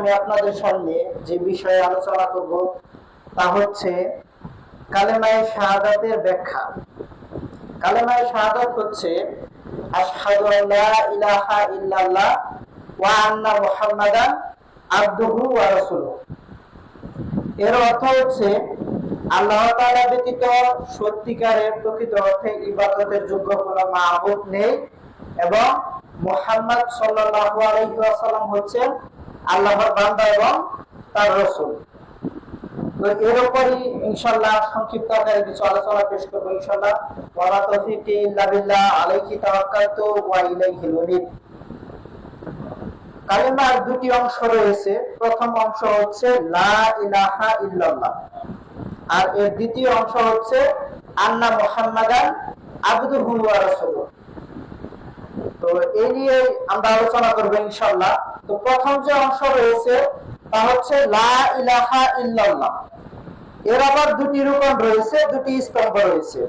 আমি আপনাদের সামনে যে বিষয়ে আলোচনা করব, তা হচ্ছে কালেমায়ে শাহাদাতের ব্যাখ্যা। কালেমায়ে শাহাদাত হচ্ছে, আশহাদু আল্লা ইলাহা ইল্লাল্লাহ ওয়া আন্না মুহাম্মাদান ওয়া রাসূলুহু। এর অর্থ হচ্ছে, আল্লাহ তাআলা ব্যতীত সত্যিকারের প্রকৃত অর্থে ইবাদতের যোগ্য কোনো মাহবুব নেই এবং মুহাম্মদ সাল্লাল্লাহু আলাইহি ওয়াসাল্লাম হচ্ছেন আল্লাহর বান্দা এবং তার রাসূল। ইনশাআল্লাহ সংক্ষিপ্ত আকারে কিছু আলোচনা পেশ করব ইনশাআল্লাহ। ওয়া মা ইল্লা বিল্লাহ ওয়া ইলাইহিল উনীব কালিমার দুটি অংশ রয়েছে। প্রথম অংশ হচ্ছে লা ইলাহা ইল্লাল্লাহ। আর এর দ্বিতীয় অংশ হচ্ছে আন্না মুহাম্মাদান আবদুহু ওয়া রাসূলুহু। তো এই নিয়ে আমরা আলোচনা করব ইনশাআল্লাহ। তো প্রথম যে অংশ রয়েছে, তা হচ্ছে লা ইলাহা ইল্লাল্লাহ। এর আবার দুটি রূপন রয়েছে, দুটি স্তম্ভ রয়েছে।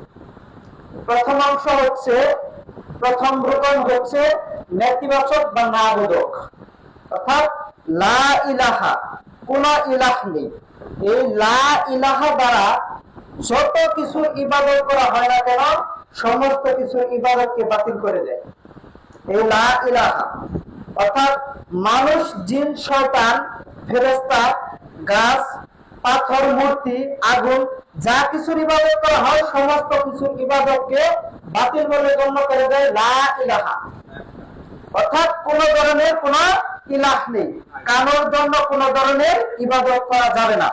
প্রথম অংশ হচ্ছে, প্রথম রূপন হচ্ছে নেতিবাচক বা নাবোধক অর্থাৎ লা ইলাহা, কোন ইলাহ নেই। এই লা ইলাহা দ্বারা যত কিছু ইবাদত করা হয় না কেন, সমস্ত কিছু ইবাদতকে বাতিল করে দেয়। এই লা ইলাহা। অর্থাৎ মানুষ, জিন, শয়তান ফেরেস্তা গাছ, পাথর, মূর্তি, আগুন, যা ইবাদত করা হয়, সমস্ত ইবাদতকে বাতিল বলে গণ্য করে দেয়, লা ইলাহা। অর্থাৎ কোন ধরনের কোন ইলাহ নেই। কানোর জন্য কোন ধরনের ইবাদত করা যাবে না।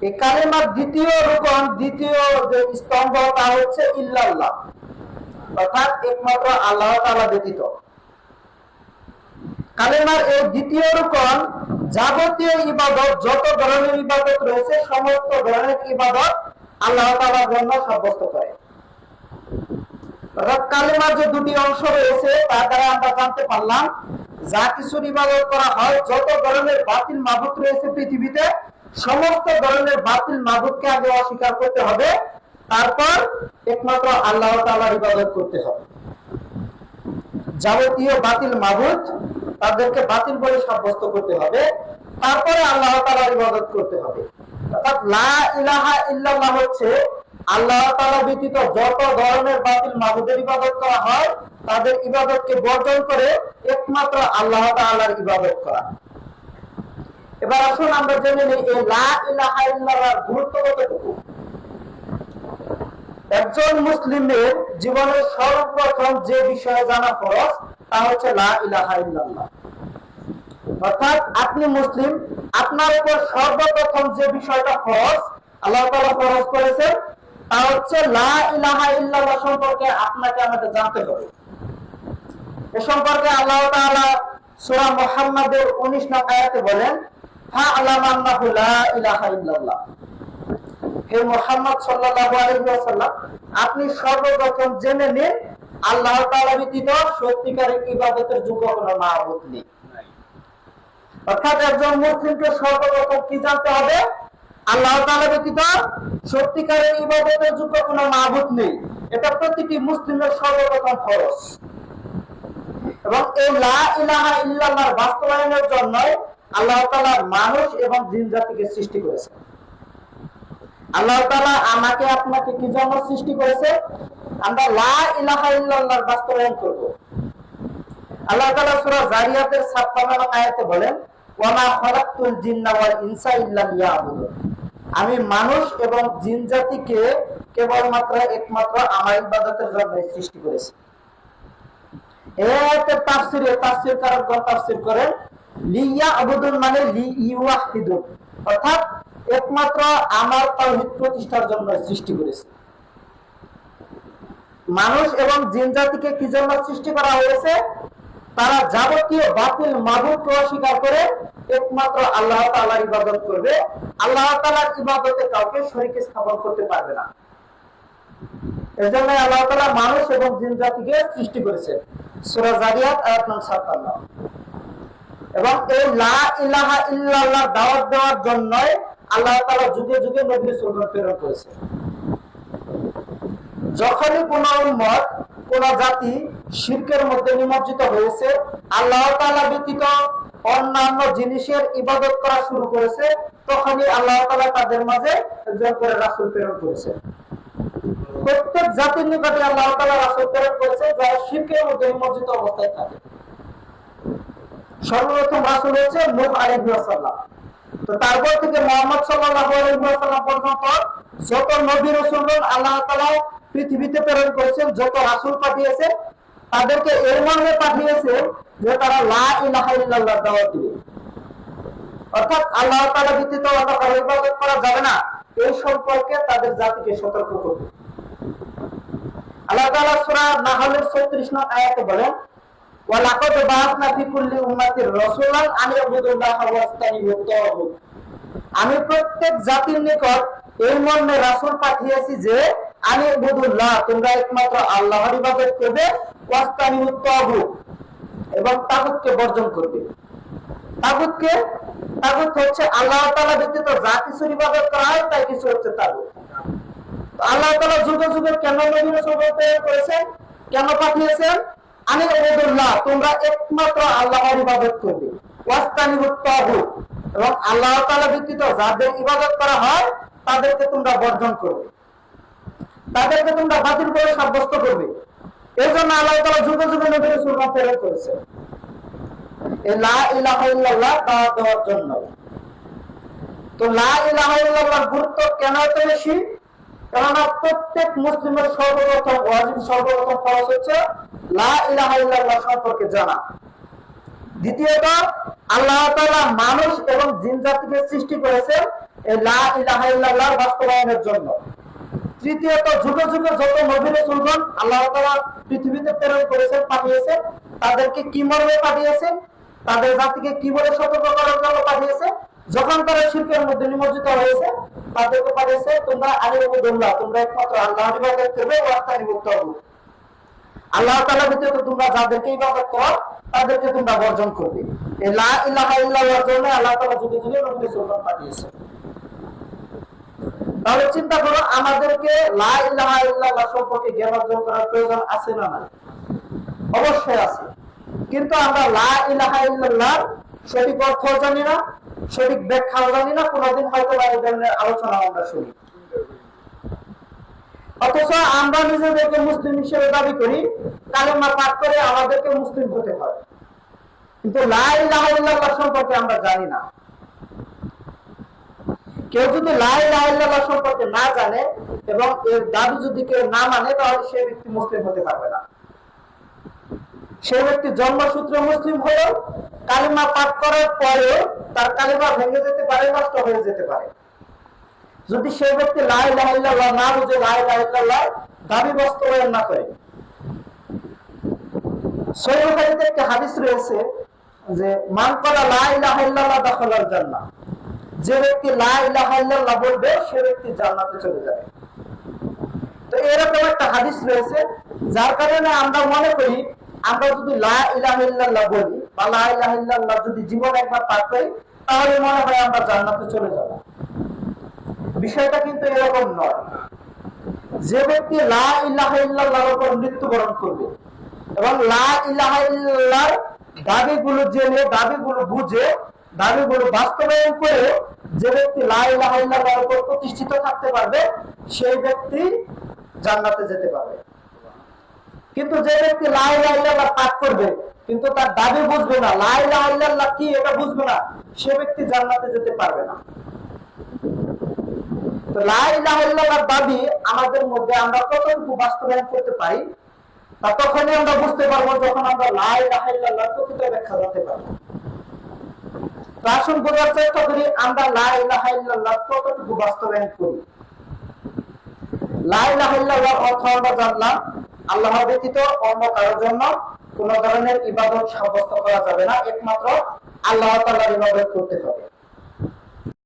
এই কালেমার দ্বিতীয় রূপন দ্বিতীয় যে স্তম্ভ, তা হচ্ছে ইল্লাল্লাহ। অর্থাৎ একমাত্র আল্লাহ তাআলা ব্যতীত। কালেমার এই দ্বিতীয় রূপন যাবতীয় ইবাদত, যত ধরনের ইবাদত রয়েছে, সমস্ত ধরনের ইবাদত আল্লাহ তাআলার জন্য সাব্যস্ত করে। কালেমার যে দুটি অংশ রয়েছে, তার দ্বারা আমরা জানতে পারলাম, যা কিছুর ইবাদত করা হয়, যত ধরনের বাতিল মাবুত রয়েছে পৃথিবীতে, সমস্ত ধরনের বাতিল মাবুদকে আগে অস্বীকার করতে হবে, তারপর একমাত্র আল্লাহ তাআলার ইবাদত করতে হবে। যাবতীয় বাতিল মাবুদ তাদেরকে বাতিল বলে সাব্যস্ত করতে হবে। তারপরে আল্লাহ তাআলার ইবাদত করতে হবে। অর্থাৎ লা ইলাহা ইল্লাল্লাহ হচ্ছে আল্লাহ তাআলা ব্যতীত যত ধরনের বাতিল মাবুদের ইবাদত করা হয়, তাদের ইবাদতকে বর্জন করে একমাত্র আল্লাহ তাআলার ইবাদত করা। এবার আসুন আমরা জেনে নিই এই লা ইলাহা ইল্লাল্লাহর গুরুত্ব কতটুকু? একজন মুসলিমের জীবনের সর্বপ্রথম যে বিষয়ে জানা ফরজ তা হচ্ছে অর্থাৎ আপনি মুসলিম, আপনার উপর সর্বপ্রথম যে বিষয়টা ফরজ, আল্লাহ তাআলা ফরজ করেছেন, তা হচ্ছে লা ইলাহা ইল্লাল্লাহ সম্পর্কে আপনাকে আমাকে জানতে হবে। এ সম্পর্কে আল্লাহ তাআলা সূরা মুহাম্মাদের 19 নং আয়াতে বলেন আন্নাহু লা ইলাহা ইল্লাল্লাহ। হে সাল্লাল্লাহু আলাইহি ওয়াসাল্লাম, আপনি সর্বপ্রথম জেনে নিন আল্লাহ তাআলা ব্যতীত সত্যিকারের ইবাদতের যোগ্য কোনো মাবুদ নেই। অর্থাৎ একজন মুসলিমকে সর্বপ্রথম কি জানতে হবে? আল্লাহ তাআলা ব্যতীত সত্যিকারের ইবাদতের যোগ্য কোনো মাবুদ নেই। এটা প্রতিটি মুসলিমের সর্বপ্রথম খরচ এবং এই লা ইলাহা ইল্লাল্লাহর বাস্তবায়নের জন্য আল্লাহ তাআলা মানুষ এবং জিন জাতিকে সৃষ্টি করেছেন। আল্লাহ তাআলা আমাকে আপনাকে কি জন্য সৃষ্টি করেছে? আমরা লা ইলাহা ইল্লাল্লাহর বাস্তবায়ন করব। আল্লাহ তাআলা সূরা জারিয়াতের 56 নং আয়াতে বলেন ওয়া মা খালাকতুল জিন্না ওয়াল ইনসা ইল্লা লিয়াবুদুন। আমি মানুষ এবং জিন জাতিকে কেবলমাত্র একমাত্র আমার ইবাদতের জন্য সৃষ্টি করেছি। লিয়া মানে লি একমাত্র আমার তাওহীদ প্রতিষ্ঠার জন্য সৃষ্টি করেছে। মানুষ এবং জিন জাতিকে কি জন্য সৃষ্টি করা হয়েছে? তারা যাবতীয় বাতিল মাবুদকে অস্বীকার করে একমাত্র আল্লাহ তাআলার ইবাদত করবে। আল্লাহ তাআলার ইবাদতে কাউকে শরীক স্থাপন করতে পারবে না। এজন্য আল্লাহ তাআলা মানুষ এবং সৃষ্টি করেছে। সূরা জারিয়াত, আয়াত নং 56 এবং এই লা ইলাহা ইল্লাল্লাহ দাওয়াত দেওয়ার জন্য আল্লাহ তাআলা যুগে যুগে নবী রাসূল প্রেরণ করেছে। যখনই কোন উম্মত, কোন জাতি শিরকের মধ্যে নিমজ্জিত হয়েছে, আল্লাহ তাআলা ব্যতীত অন্যান্য জিনিসের ইবাদত করা শুরু করেছে, তখনই আল্লাহ তাআলা তাদের মাঝে একজন করে রাসূল প্রেরণ করেছে। প্রত্যেক জাতির নিকটে আল্লাহ তাআলা রাসূল প্রেরণ করেছে যারা শিরকের মধ্যে নিমজ্জিত অবস্থায় থাকে। সর্বপ্রথম রাসূল হচ্ছে নূহ আলাইহিস তো তারপর থেকে মোহাম্মদ সাল্লাল্লাহু আলাইহি পর্যন্ত যত নবী রাসূলগণ আল্লাহ তাআলা পৃথিবীতে প্রেরণ করেছেন, যত রাসূল পাঠিয়েছেন, তাদেরকে এর মর্মে পাঠিয়েছে যে তারা দাওয়াত দিবে। অর্থাৎ আল্লাহ ব্যতীত ইবাদত করা যাবে না। এই সম্পর্কে তাদের জাতিকে সতর্ক করবে। আল্লাহ নাহলের 36 নং আয়াতে বলেন উম্মাতির আমি প্রত্যেক জাতির নিকট মর্মে রাসূল পাঠিয়েছি যে ইয়াবুদুল্লাহ তোমরা একমাত্র আল্লাহর ইবাদত করবে এবং তাগুতকে বর্জন করবে। তাগুতকে, তাগুত হচ্ছে আল্লাহ তাআলা ব্যতীত যা কিছুর ইবাদত করা হয়, তাই কিছু হচ্ছে তাগুত। আল্লাহ তাআলা যুগে যুগে কেন নবী রাসূল প্রেরণ করেছেন? কেন পাঠিয়েছেন? আমি ওবেদুল্লাহ তোমরা একমাত্র আল্লাহর ইবাদত করবে ওয়াস্তানিবুত তাগুত। এবং আল্লাহ তাআলা ব্যতীত যাদের ইবাদত করা হয় তাদেরকে তোমরা বর্জন করবে। তাদেরকে তোমরা বাতিল করে সাব্যস্ত করবে। এই জন্য আল্লাহ তাআলা যুগে যুগে নবী রাসূল প্রেরণ দাওয়াত দেওয়ার জন্য। তো লা গুরুত্ব কেন এত বেশি? কেননা প্রত্যেক মুসলিমের সর্বপ্রথম ওয়াজিব, সর্বপ্রথম হচ্ছে লা ইলাহা ইল্লাল্লাহ সম্পর্কে জানা। দ্বিতীয়ত, আল্লাহ তাআলা মানুষ এবং জিন জাতিকে সৃষ্টি করেছেন বাস্তবায়নের জন্য। তৃতীয়ত, যুগে যুগে যত নবী রাসূলগণ আল্লাহ তাআলা পৃথিবীতে প্রেরণ করেছেন, পাঠিয়েছেন, তাদেরকে কি মর্মে পাঠিয়েছেন, তাদের জাতিকে কি বলে সতর্ক করার জন্য পাঠিয়েছে যখন তারা শিল্পের মধ্যে নিমজ্জিত হয়েছে, তাদেরকে পাঠিয়েছে, তোমরা আলিমুদুল্লাহ তোমরা একমাত্র আল্লাহর ইবাদত করবে ওয়াস্তানি মুক্ত হবে আল্লাহ তাআলা ব্যতীত তোমরা যাদেরকে ইবাদত করো, তাদেরকে তোমরা বর্জন করবে। এই লা ইলাহা ইল্লাল্লাহর জন্য আল্লাহ তাআলা যুগে যুগে নবী রাসূলগণ পাঠিয়েছে তাহলে চিন্তা করো, আমাদেরকে সম্পর্কে জ্ঞান অর্জন করার প্রয়োজন আছে না নাই? অবশ্যই আছে। কিন্তু আমরা লা ইলাহা ইল্লাল্লাহ সঠিক অর্থ জানি না, সঠিক ব্যাখ্যাও জানি না, কোনোদিন হয়তো বা এই ধরনের আলোচনা আমরা শুনি। অথচ আমরা নিজেদেরকে মুসলিম হিসেবে দাবি করি তাহলে কালেমা পাঠ করে আমাদেরকে মুসলিম হতে হয়। কিন্তু লা ইলাহা ইল্লাল্লাহ সম্পর্কে আমরা জানি না। কেউ যদি লা ইলাহা ইল্লাল্লাহ সম্পর্কে না জানে এবং এর দাবি যদি কেউ না মানে তাহলে সে ব্যক্তি মুসলিম হতে পারবে না। সে ব্যক্তি জন্মসূত্রে মুসলিম হলেও কালিমা পাঠ করার পরেও তার কালিমা ভেঙে যেতে পারে, নষ্ট হয়ে যেতে পারে। যদি সে ব্যক্তি লাই লাহিল্লাহ না বুঝে লাই লাহিল্লাহ দাবি বাস্তবায়ন না করে। সৈয়দারিতে একটা হাদিস রয়েছে যে, মান করা লাই লাহিল্লাহ দখলার জান্নাহ। যে ব্যক্তি লাই বলবে, সে ব্যক্তি জান্নাতে চলে যাবে। তো এরকম একটা হাদিস রয়েছে, যার কারণে আমরা মনে করি, আমরা যদি লা বলি, বা লা যদি জীবন একবার পার করি, তাহলে মনে হয় আমরা জান্নাতে চলে যাব। বিষয়টা কিন্তু এরকম নয়। যে ব্যক্তি লা ইলাহা ইল্লাল্লাহর উপর মৃত্যুবরণ করবে, এবং লা ইলাহা ইল্লাল্লাহর দাবিগুলো জেনে, দাবিগুলো বুঝে দাবিগুলো বাস্তবায়ন করে যে ব্যক্তি লা ইলাহা উপর প্রতিষ্ঠিত থাকতে পারবে, সেই ব্যক্তি জান্নাতে যেতে পারবে। কিন্তু যে ব্যক্তি লাই লাইল্লাহ পাঠ করবে, কিন্তু তার দাবি বুঝবে না লাই লাইল্লাহ কি এটা বুঝবে না, সে ব্যক্তি জান্নাতে যেতে পারবে না। তো লাই লাইল্লাহর দাবি আমাদের মধ্যে আমরা কতটুকু বাস্তবায়ন করতে পারি, তা তখনই আমরা বুঝতে পারব যখন আমরা লাই লাইল্লাহ প্রকৃত ব্যাখ্যা জানতে পারব। আসুন বোঝার চেষ্টা করি আমরা কতটুকু বাস্তবায়ন করি? অর্থ আমরা জানলাম, আল্লাহ ব্যতীত অন্য কারোর জন্য কোন ধরনের ইবাদত সাব্যস্ত করা যাবে না, একমাত্র আল্লাহ তাআলার ইবাদত করতে হবে।